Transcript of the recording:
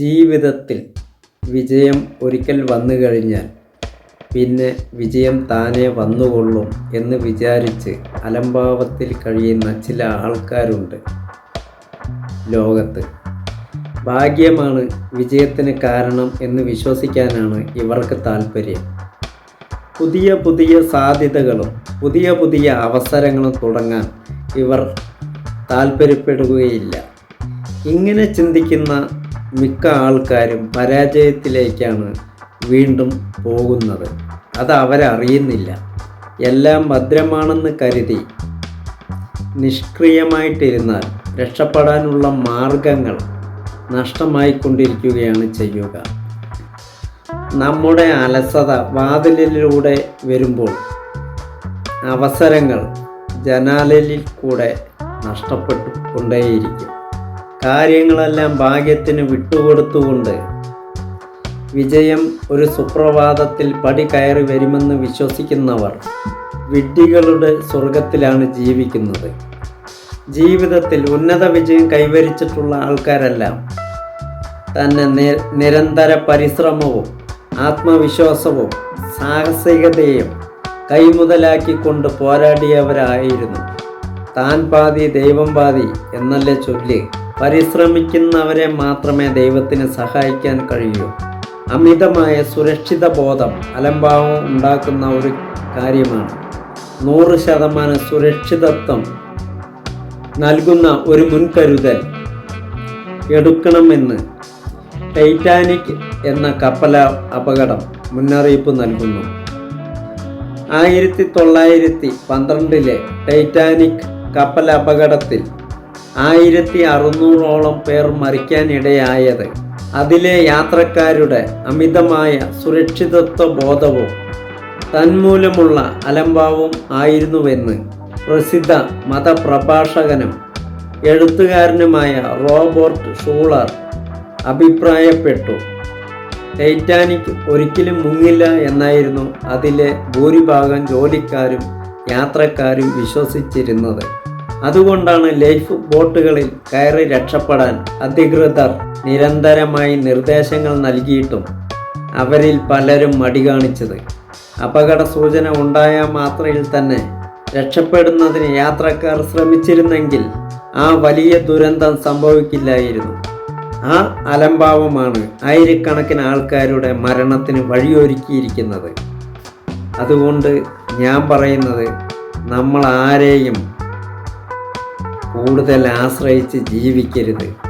ജീവിതത്തിൽ വിജയം ഒരിക്കൽ വന്നു കഴിഞ്ഞാൽ പിന്നെ വിജയം താനേ വന്നുകൊള്ളും എന്ന് വിചാരിച്ച് അലംഭാവത്തിൽ കഴിയുന്ന ചില ആൾക്കാരുണ്ട് ലോകത്ത്. ഭാഗ്യമാണ് വിജയത്തിന് കാരണം എന്ന് വിശ്വസിക്കാനാണ് ഇവർക്ക് താല്പര്യം പുതിയ പുതിയ സാധ്യതകളും പുതിയ പുതിയ അവസരങ്ങളും തുടങ്ങാൻ ഇവർ താല്പര്യപ്പെടുകയില്ല ഇങ്ങനെ ചിന്തിക്കുന്ന മിക്ക ആൾക്കാരും പരാജയത്തിലേക്കാണ് വീണ്ടും പോകുന്നത്. അത് അവരറിയുന്നില്ല. എല്ലാം ഭദ്രമാണെന്ന് കരുതി നിഷ്ക്രിയമായിട്ടിരുന്നാൽ രക്ഷപ്പെടാനുള്ള മാർഗങ്ങൾ നഷ്ടമായിക്കൊണ്ടിരിക്കുകയാണ് ചെയ്യുക. നമ്മുടെ അലസത വാതിലിലൂടെ വരുമ്പോൾ അവസരങ്ങൾ ജനാലയിൽ കൂടെ നഷ്ടപ്പെട്ടു കൊണ്ടേയിരിക്കും കാര്യങ്ങളെല്ലാം ഭാഗ്യത്തിന് വിട്ടുകൊടുത്തുകൊണ്ട് വിജയം ഒരു സുപ്രഭാതത്തിൽ പടി കയറി വരുമെന്ന് വിശ്വസിക്കുന്നവർ വിഡ്ഢികളുടെ സ്വർഗത്തിലാണ് ജീവിക്കുന്നത്. ജീവിതത്തിൽ ഉന്നത വിജയം കൈവരിച്ചിട്ടുള്ള ആൾക്കാരെല്ലാം തന്നെ നിരന്തര പരിശ്രമവും ആത്മവിശ്വാസവും സാഹസികതയും കൈമുതലാക്കിക്കൊണ്ട് പോരാടിയവരായിരുന്നു. താൻ പാതി ദൈവം പാതി എന്നല്ലേ ചൊല്ലി. പരിശ്രമിക്കുന്നവരെ മാത്രമേ ദൈവത്തിന് സഹായിക്കാൻ കഴിയൂ. അമിതമായ സുരക്ഷിത ബോധം അലംഭാവം ഉണ്ടാക്കുന്ന ഒരു കാര്യമാണ്. നൂറ് ശതമാനം സുരക്ഷിതത്വം നൽകുന്ന ഒരു മുൻകരുതൽ എടുക്കണമെന്ന് ടൈറ്റാനിക് എന്ന കപ്പല അപകടം മുന്നറിയിപ്പ് നൽകുന്നു. ആയിരത്തി തൊള്ളായിരത്തി പന്ത്രണ്ടിലെ ടൈറ്റാനിക് കപ്പൽ അപകടത്തിൽ ആയിരത്തി അറുന്നൂറോളം പേർ മരിക്കാനിടയായത്. അതിലെ യാത്രക്കാരുടെ അമിതമായ സുരക്ഷിതത്വ ബോധവും തന്മൂലമുള്ള അലംഭാവവും ആയിരുന്നുവെന്ന് പ്രസിദ്ധ മതപ്രഭാഷകനും എഴുത്തുകാരനുമായ റോബർട്ട് ഷൂളർ അഭിപ്രായപ്പെട്ടു. ടൈറ്റാനിക് ഒരിക്കലും മുങ്ങില്ല എന്നായിരുന്നു അതിലെ ഭൂരിഭാഗം ജോലിക്കാരും യാത്രക്കാരും വിശ്വസിച്ചിരുന്നത്. അതുകൊണ്ടാണ് ലൈഫ് ബോട്ടുകളിൽ കയറി രക്ഷപ്പെടാൻ അധികൃതർ നിരന്തരമായി നിർദ്ദേശങ്ങൾ നൽകിയിട്ടും അവരിൽ പലരും മടി കാണിച്ചത്. അപകട സൂചന ഉണ്ടായ മാത്രയിൽ തന്നെ രക്ഷപ്പെടുന്നതിന് യാത്രക്കാർ ശ്രമിച്ചിരുന്നെങ്കിൽ ആ വലിയ ദുരന്തം സംഭവിക്കില്ലായിരുന്നു. ആ അലംഭാവമാണ് ആയിരക്കണക്കിന് ആൾക്കാരുടെ മരണത്തിന് വഴിയൊരുക്കിയിരിക്കുന്നത്. അതുകൊണ്ട് ഞാൻ പറയുന്നത് നമ്മൾ ആരെയും കൂടുതൽ ആശ്രയിച്ച് ജീവിക്കരുത്.